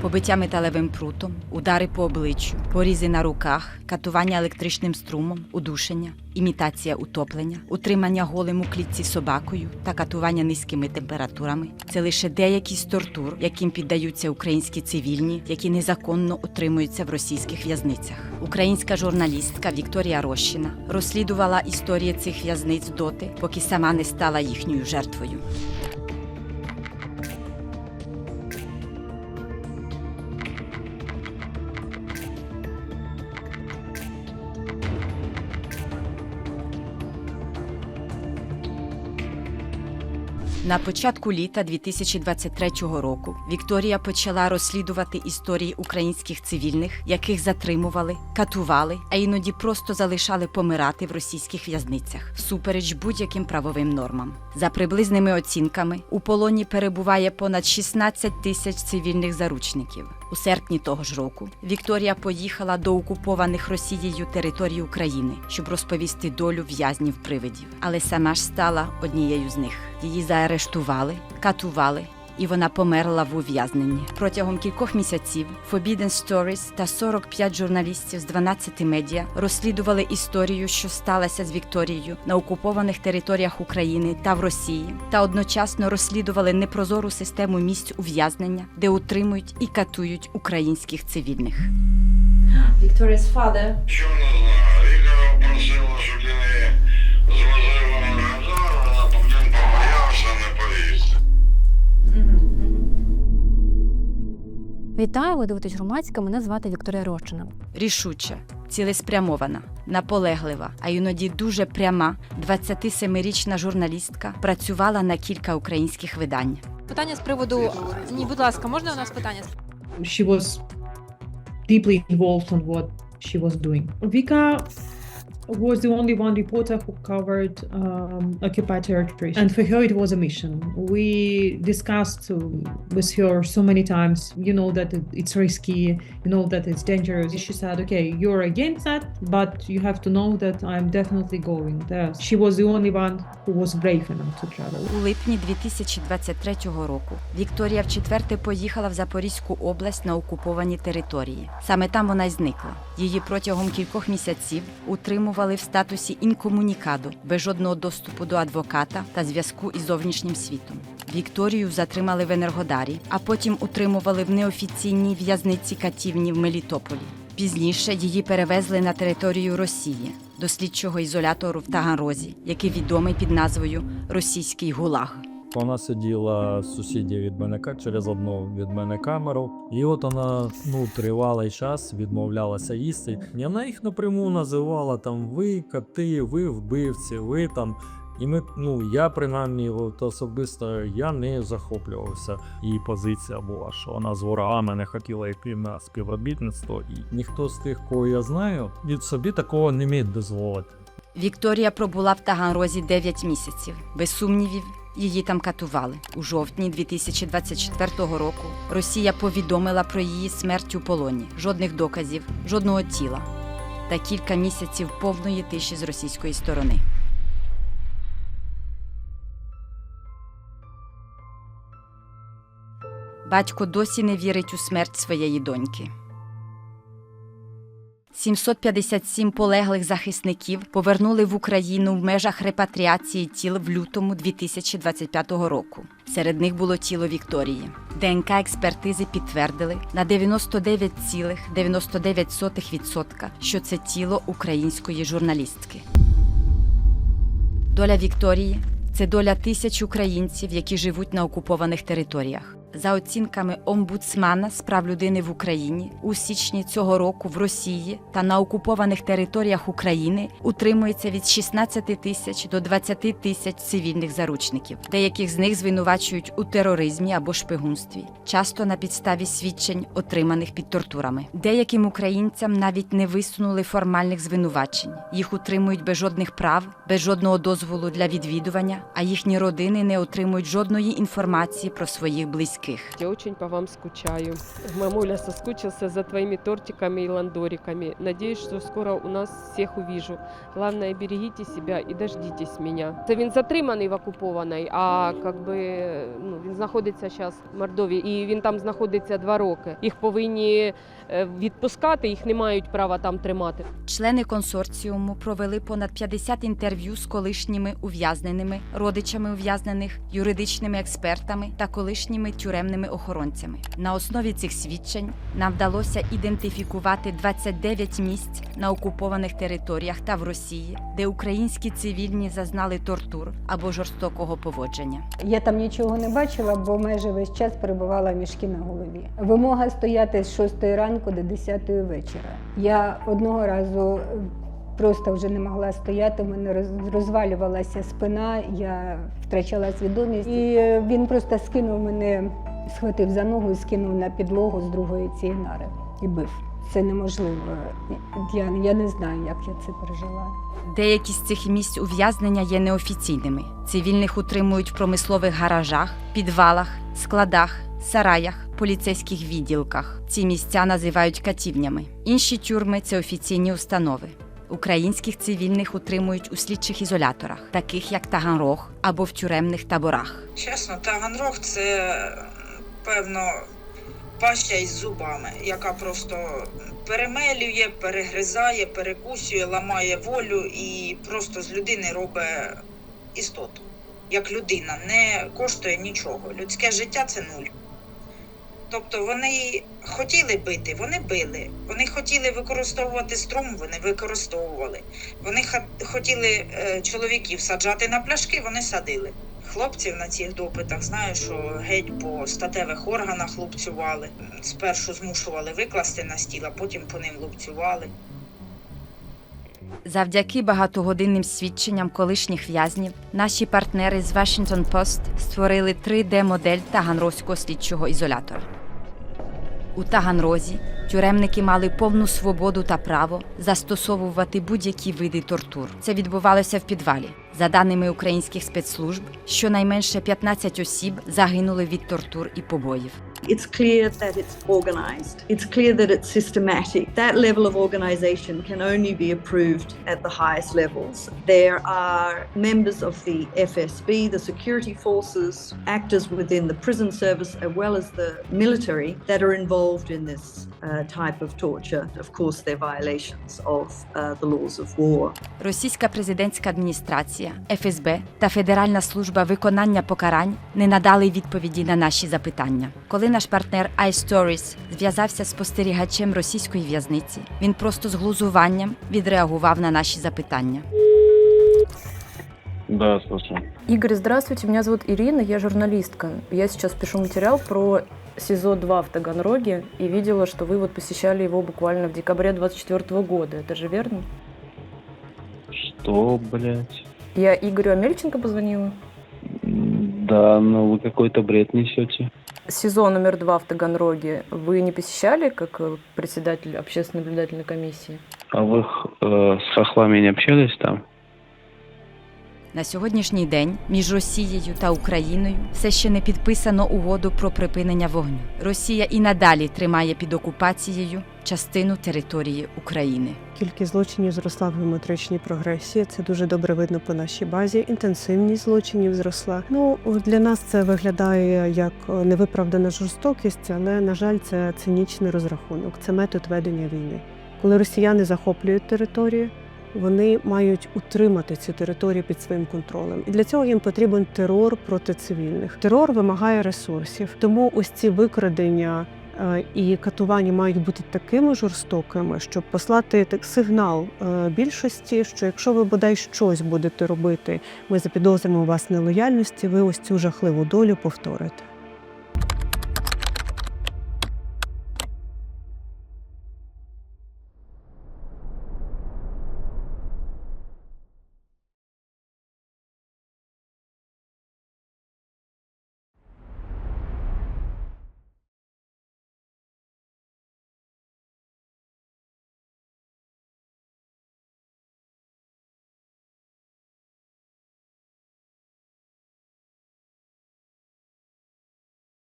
побиття металевим прутом, удари по обличчю, порізи на руках, катування електричним струмом, удушення, імітація утоплення, утримання голим у клітці собакою та катування низькими температурами це лише деякі з тортур, яким піддаються українські цивільні, які незаконно утримуються в російських в'язницях. Українська журналістка Вікторія Рощина розслідувала історії цих в'язниць доти, поки сама не стала їхньою жертвою. На початку літа 2023 року Вікторія почала розслідувати історії українських цивільних, яких затримували, катували, а іноді просто залишали помирати в російських в'язницях всупереч будь-яким правовим нормам. За приблизними оцінками у полоні перебуває понад 16 тисяч цивільних заручників. У серпні того ж року Вікторія поїхала до окупованих Росією територій України, щоб розповісти долю в'язнів привидів, але сама ж стала однією з них. Її заарештували, катували. І вона померла в ув'язненні. Протягом кількох місяців Forbidden Stories та 45 журналістів з 12 медіа розслідували історію, що сталася з Вікторією на окупованих територіях України та в Росії, та одночасно розслідували непрозору систему місць ув'язнення, де утримують і катують українських цивільних. Victoria's father. Знаю. Просила, щоб Вітаю, ви дивитесь громадська. Мене звати Вікторія Рощина. Рішуча, цілеспрямована, наполеглива, а іноді дуже пряма 27-річна журналістка працювала на кілька українських видань. Питання з приводу ні, будь ласка, можна у нас питання? she was deeply involved on what she was doing. Vika was the only one reporter who covered um, occupied territories, and for her it was a mission. We discussed um, with her so many times. You know that it's risky. You know that it's dangerous. She said, "Okay, you're against that, but you have to know that I'm definitely going there." She was the only one who was brave enough to travel. У липні 2023 року Вікторія вчетверте поїхала в Запорізьку область на окуповані території. Саме там вона й зникла. Її протягом кількох місяців утримували в статусі інкомунікадо без жодного доступу до адвоката та зв'язку із зовнішнім світом. Вікторію затримали в Енергодарі, а потім утримували в неофіційній в'язниці катівні в Мелітополі. Пізніше її перевезли на територію Росії до слідчого ізолятору в Таганрозі, який відомий під назвою Російський ГУЛАГ. Вона сиділа сусідів від мене через одну від мене камеру, і от вона ну тривалий час відмовлялася їсти. І вона їх напряму називала там ви коти, ви вбивці, ви там. І ми, ну я принаймні от особисто я не захоплювався. Її позиція була, що вона з ворогами не хотіла йти на співробітництво, і ніхто з тих, кого я знаю, від собі такого не міг дозволити. Вікторія пробула в Таганрозі 9 місяців. Без сумнівів, її там катували. У жовтні 2024 року Росія повідомила про її смерть у полоні. Жодних доказів, жодного тіла. Та кілька місяців повної тиші з російської сторони. Батько досі не вірить у смерть своєї доньки. 757 полеглих захисників повернули в Україну в межах репатріації тіл в лютому 2025 року. Серед них було тіло Вікторії. ДНК експертизи підтвердили на 99,99%, що це тіло української журналістки. Доля Вікторії це доля тисяч українців, які живуть на окупованих територіях. За оцінками омбудсмана з прав людини в Україні, у січні цього року в Росії та на окупованих територіях України утримується від 16 тисяч до 20 тисяч цивільних заручників. Деяких з них звинувачують у тероризмі або шпигунстві, часто на підставі свідчень, отриманих під тортурами. Деяким українцям навіть не висунули формальних звинувачень. Їх утримують без жодних прав, без жодного дозволу для відвідування, а їхні родини не отримують жодної інформації про своїх близьких. Близьких. Я очень по вам скучаю. Мамуля соскучился за твоими тортиками и ландориками. Надеюсь, что скоро у нас всех увижу. Главное, берегите себя і дождитесь меня. Це він затриманий в окупованій, а как би, ну, він знаходиться зараз в Мордові, і він там знаходиться два роки. Їх повинні е, відпускати, їх не мають права там тримати. Члени консорціуму провели понад 50 інтерв'ю з колишніми ув'язненими, родичами ув'язнених, юридичними експертами та колишніми тюремними охоронцями. На основі цих свідчень нам вдалося ідентифікувати 29 місць на окупованих територіях та в Росії, де українські цивільні зазнали тортур або жорстокого поводження. Я там нічого не бачила, бо майже весь час перебувала мішки на голові. Вимога стояти з 6 ранку до 10 вечора. Я одного разу просто вже не могла стояти, в мене роз- розвалювалася спина, я втрачала свідомість. І е, він просто скинув мене, схватив за ногу і скинув на підлогу з другої цієї нари і бив. Це неможливо. Я, я не знаю, як я це пережила. Деякі з цих місць ув'язнення є неофіційними. Цивільних утримують в промислових гаражах, підвалах, складах, сараях, поліцейських відділках. Ці місця називають катівнями. Інші тюрми це офіційні установи. Українських цивільних утримують у слідчих ізоляторах, таких як Таганрог або в тюремних таборах. Чесно, Таганрог це певно паща із зубами, яка просто перемелює, перегризає, перекусює, ламає волю і просто з людини робить істоту. Як людина не коштує нічого. Людське життя це нуль. Тобто вони хотіли бити, вони били. Вони хотіли використовувати струм, вони використовували. Вони хотіли е, чоловіків саджати на пляшки, вони садили. Хлопців на цих допитах знаю, що геть по статевих органах лупцювали. Спершу змушували викласти на стіл, а потім по ним лупцювали. Завдяки багатогодинним свідченням колишніх в'язнів, наші партнери з Washington Post створили 3D-модель Таганрозького слідчого ізолятора. У Таганрозі тюремники мали повну свободу та право застосовувати будь-які види тортур. Це відбувалося в підвалі. За даними українських спецслужб, щонайменше 15 осіб загинули від тортур і побоїв. It's clear that it's organized. It's clear that it's systematic. That level of organization can only be approved at the highest levels. There are members of the FSB, the security forces, actors within the prison service, as well as the military that are involved in this uh, type of torture. Of course, they're violations of uh, the laws of war. Російська президентська адміністрація, ФСБ та Федеральна служба виконання покарань не надали відповіді на наші запитання. Коли наш партнер iStories зв'язався з спостерігачем російської в'язниці, він просто з глузуванням відреагував на наші запитання. Да, слушаю. Игорь, здравствуйте, меня зовут Ирина, я журналистка. Я сейчас пишу материал про СИЗО-2 в Таганроге и видела, что вы вот посещали его буквально в декабре 24 года. Это же верно? Что, блядь? Я Игорю Амельченко позвонила. Да, ну вы какой-то бред несете. СИЗО номер 2 в Таганроге вы не посещали как э, председатель общественной наблюдательной комиссии? А вы э, с хохлами не общались там? На сьогоднішній день між Росією та Україною все ще не підписано угоду про припинення вогню. Росія і надалі тримає під окупацією частину території України. Кількість злочинів зросла в геометричній прогресії. Це дуже добре видно по нашій базі. Інтенсивність злочинів зросла. Ну для нас це виглядає як невиправдана жорстокість, але на жаль, це цинічний розрахунок. Це метод ведення війни. Коли росіяни захоплюють територію, вони мають утримати ці території під своїм контролем. І для цього їм потрібен терор проти цивільних. Терор вимагає ресурсів. Тому ось ці викрадення е, і катування мають бути такими жорстокими, щоб послати так сигнал е, більшості, що якщо ви бодай щось будете робити, ми запідозримо вас нелояльності, ви ось цю жахливу долю повторите.